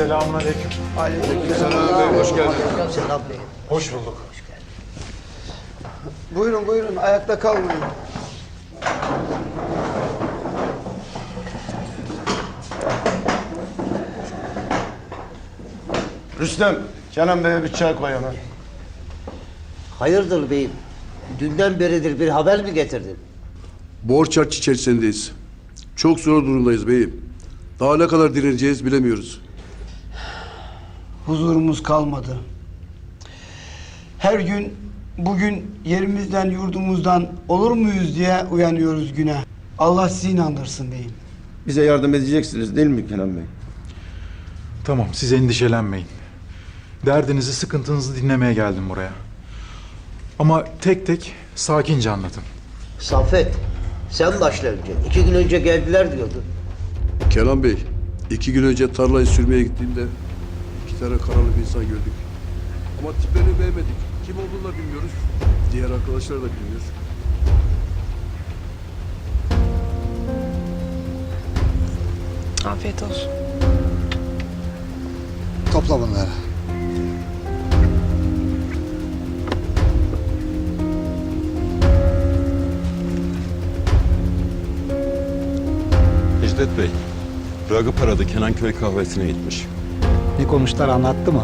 Selamünaleyküm. Selam Bey, hoş geldin. Selam Bey. Hoş bulduk. Buyurun buyurun ayakta kalmayın. Rüstem, Kenan Bey'e bir çay koy hemen. Hayırdır beyim? Dünden beridir bir haber mi getirdin? Borç harç içerisindeyiz. Çok zor durumdayız beyim. Daha ne kadar direneceğiz bilemiyoruz. Huzurumuz kalmadı. Her gün bugün yerimizden yurdumuzdan olur muyuz diye uyanıyoruz güne. Allah sizi inandırsın beyim. Bize yardım edeceksiniz değil mi Kenan Bey? Tamam siz endişelenmeyin. Derdinizi, sıkıntınızı dinlemeye geldim buraya. Ama tek tek sakince anlatın. Saffet, sen başla önce. İki gün önce geldiler diyordun. Kenan Bey, iki gün önce tarlayı sürmeye gittiğimde tane karalı bir insan gördük. Ama tiplerini beğenmedik. Kim olduğunu da bilmiyoruz. Diğer arkadaşlar da bilmiyor. Afiyet olsun. Topla bunları. Necdet Bey, Ragıp aradı Kenanköy kahvesine gitmiş. Ne konuştular anlattı mı?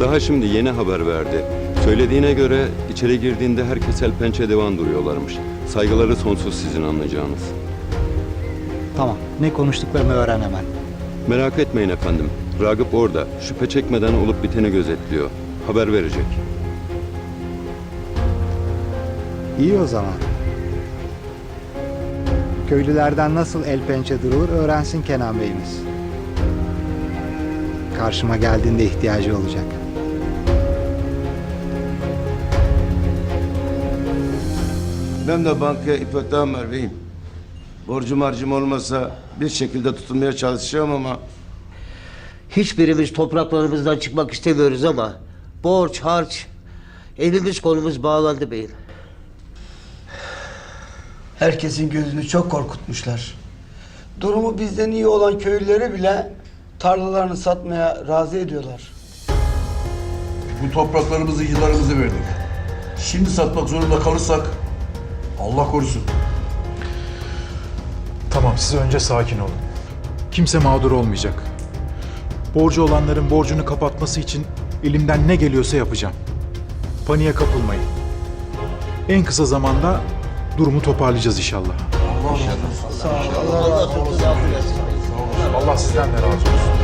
Daha şimdi yeni haber verdi. Söylediğine göre içeri girdiğinde herkes el pençe divan duruyorlarmış. Saygıları sonsuz sizin anlayacağınız. Tamam. Ne konuştuklarını öğren hemen. Merak etmeyin efendim. Ragıp orada. Şüphe çekmeden olup biteni gözetliyor. Haber verecek. İyi o zaman. Köylülerden nasıl el pençe durulur öğrensin Kenan Bey'imiz. Karşıma geldiğinde ihtiyacı olacak. Ben de bankaya ipoteğim var beyim. Borcum harcım olmasa bir şekilde tutunmaya çalışacağım ama Hiçbirimiz topraklarımızdan çıkmak istemiyoruz ama borç, harç, elimiz kolumuz bağlandı beyim. Herkesin gözünü çok korkutmuşlar. Durumu bizden iyi olan köylüleri bile tarlalarını satmaya razı ediyorlar. Bu topraklarımızı, yıllarımızı verdik. Şimdi satmak zorunda kalırsak Allah korusun. Tamam siz önce sakin olun. Kimse mağdur olmayacak. Borcu olanların borcunu kapatması için elimden ne geliyorsa yapacağım. Paniğe kapılmayın. En kısa zamanda durumu toparlayacağız inşallah. Allah sözünü affedersin. Allah sizden de razı olsun.